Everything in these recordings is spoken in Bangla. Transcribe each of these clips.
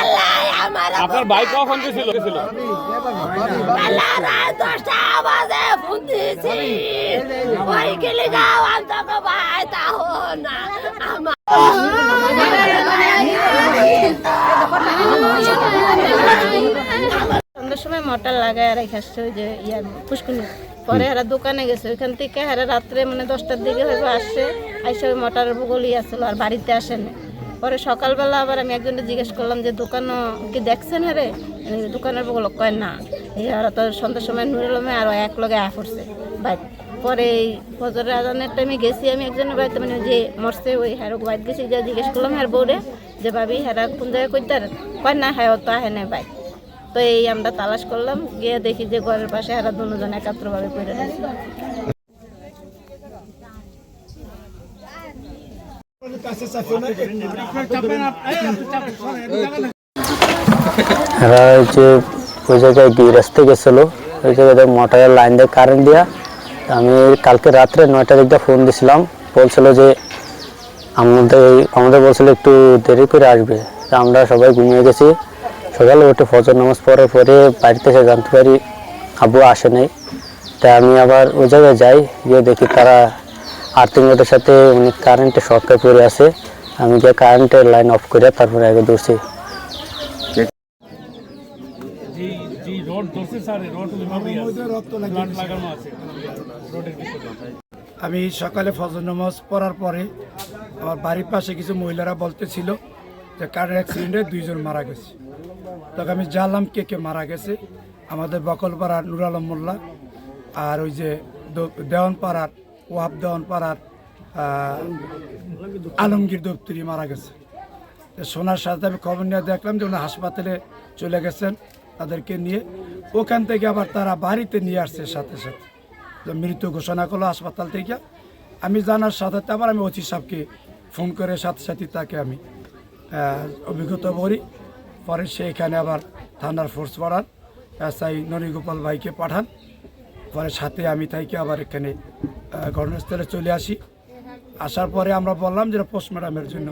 আল্লাহ আমার আপনার ভাই কখন গেছিল? গেছিল। আল্লাহ রাত দশটা বাজে ফোন দিয়েছি ওই গেলে যাও আমি তোকে ভাই তাহো না। আমার সন্ধ্যার সময় মোটর লাগায় রেখে আসছে ওই যে ইয়ার পুষ্কুনি। পরে হারা দোকানে গেছে ওইখান থেকে হারা রাত্রে মানে দশটার দিকে হইবে আসছে আইসা ওই মোটরের বগলি আসলো আর বাড়িতে আসেনি পরে সকালবেলা আবার আমি একজনকে জিজ্ঞেস করলাম যে, দোকানও কি দেখছেন এই দোকানের বগল কয়, না। হারা তো সন্ধ্যার সময় নুরে লমে আর এক লগে আ করছে বাইক পরে এই ফজরের আজানের টাইমে গেছি আমি একজনের বাড়িতে। মানে যে মরছে ওই হ্যারো বাইক গেছি, যা জিজ্ঞেস করলাম হ্যার বউরে যে, ভাবি হ্যারা কোন জায়গায় কইতার কয়, না হ্যাঁ তো আহে না বাইক তো এই আমরা তালাশ করলাম, গিয়ে দেখি যে, ঘরের পাশে হারা দুজন একাত্রভাবে পড়ে রয়েছে। ওই জায়গায় গিয়ে রাস্তে গেছিল। ওই জায়গায় মোটরের লাইন দিয়ে কারেন্ট দিয়া। আমি কালকে রাত্রে নয়টার দিকটা ফোন দিছিলাম। বলছিল যে, আমাদের আমাদের বলছিল একটু দেরি করে আসবে। আমরা সবাই ঘুমিয়ে গেছি। সকালে উঠে ফজর নামাজ পড়ার পরে বাড়িতে এসে জানতে পারি আব্বু আসে নাই। তা আমি আবার ওই জায়গায় যাই, গিয়ে দেখি তারা আর্থিং রোডের সাথে উনি কারেন্টে শর্টকাট পড়ে আছে আমি যে কারেন্টের লাইন অফ করে তারপরে আগে দৌড়ছি জি জি রোড ধরছে স্যার রোড ব্লাড লাগানো আছে রোডের ভিতরে আমি সকালে ফজর নামাজ পড়ার পরে আমার বাড়ির পাশে কিছু মহিলারা বলতেছিল যে কার অ্যাক্সিডেন্টে দুইজন মারা গেছে। তখন আমি জানলাম কে কে মারা গেছে। আমাদের বকলপাড়ার নুর আলম মোল্লা আর ওই যে দ- দেওয়ানপাড়ার ওয়াব আহ, আলমগীর দপ্তরি মারা গেছে। তো শোনার সাথে আমি খবর নিয়ে দেখলাম যে উনি হাসপাতালে চলে গেছেন তাদেরকে নিয়ে। ওখান থেকে আবার তারা বাড়িতে নিয়ে আসছে সাথে সাথে। মৃত্যু ঘোষণা করল হাসপাতাল থেকে। আমি জানার সাথে সাথে আবার আমি ওসি সাহেবকে ফোন করে সাথে সাথে তাকে আমি অভিজ্ঞতা করি পরে সে এখানে আবার থানার ফোর্স পাঠান এসআই ননীগোপাল ভাইকে পাঠান। পরে সাথে আমি তাইকে আবার এখানে ঘটনাস্থলে চলে আসি। আসার পরে আমরা বললাম যে পোস্টমর্টমের জন্য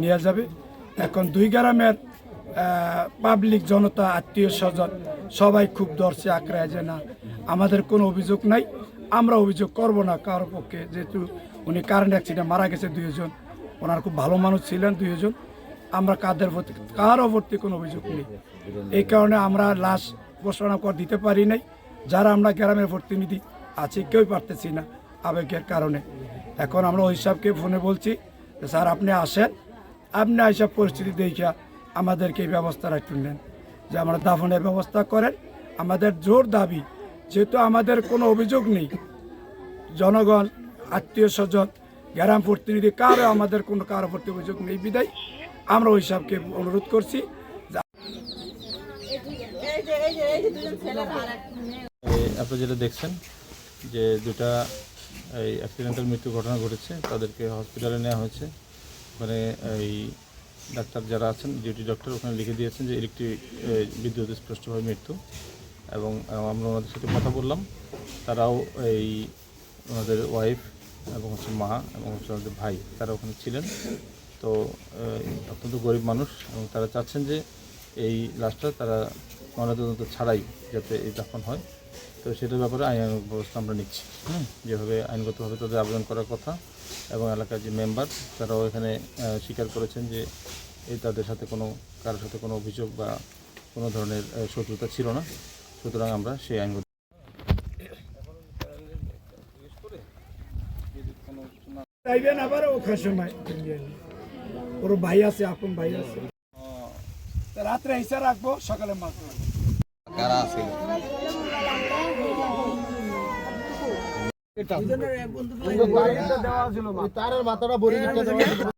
নিয়ে যাবে। এখন দুই গ্রামের পাবলিক জনতা, আত্মীয় স্বজন সবাই খুব দর্শে আঁকড়ায় যে না, আমাদের কোনো অভিযোগ নাই, আমরা অভিযোগ করব না কারোর পক্ষে। যেহেতু উনি কারেন্ট অ্যাক্সিডেন্ট মারা গেছে দুইজন, ওনার খুব ভালো মানুষ ছিলেন দুইজন, আমরা কাদের প্রতি, কারও প্রতি কোনো অভিযোগ নেই। এই কারণে আমরা লাশ ঘোষণা কর দিতে পারি নাই। যারা আমরা গ্রামের প্রতিনিধি, আছি, কেউই পারতেছি না। আবেগের কারণে। এখন আমরা ওই সাহেবকে ফোনে বলছি যে স্যার আপনি আসেন। আপনি এইসব পরিস্থিতি দেখা আমাদেরকে এই ব্যবস্থা একটু নেন। যে আমরা দাফনের ব্যবস্থা করেন। আমাদের জোর দাবি যেহেতু আমাদের কোনো অভিযোগ নেই। জনগণ আত্মীয় স্বজন গ্রাম প্রতিনিধি কারও আমাদের কোনো কারও প্রতি অভিযোগ নেই বিদায়। আমরা ওই সাহেবকে অনুরোধ করছি যে এই আপনারা যেটা দেখছেন যে দুটা এই অ্যাক্সিডেন্টাল মৃত্যু ঘটনা ঘটেছে, তাদেরকে হসপিটালে নেওয়া হয়েছে। ওখানে এই ডাক্তার যারা আছেন ডিউটি ডক্টর ওখানে লিখে দিয়েছেন যে ইলেকট্রিক বিদ্যুৎ স্পষ্টভাবে মৃত্যু। এবং আমরা ওনাদের সাথে কথা বললাম। তারাও এই ওনাদের ওয়াইফ এবং হচ্ছে মা এবং হচ্ছে ওনাদের ভাই, তারা ওখানে ছিলেন। তো অত্যন্ত গরিব মানুষ এবং তারা চাচ্ছেন যে এই লাশটা তারা ময়নাতদন্ত ছাড়াই যাতে এই দাফন হয়। তো সেটার ব্যাপারে আইন ব্যবস্থা আমরা নিচ্ছি হ্যাঁ যেভাবে আইনগতভাবে তাদের আবেদন করার কথা এবং এলাকার যে মেম্বার তারাও এখানে স্বীকার করেছেন যে এই তাদের সাথে কোনো কারোর সাথে কোনো অভিযোগ বা কোনো ধরনের শত্রুতা ছিল না। সুতরাং আমরা সেই আইনগত চাইবেন আবার ওখানে সময় ওর ভাই আছে আপন ভাই আছে। রাত্রে হিসাব রাখব সকালে মাছ তারের মাথাটা বড়ি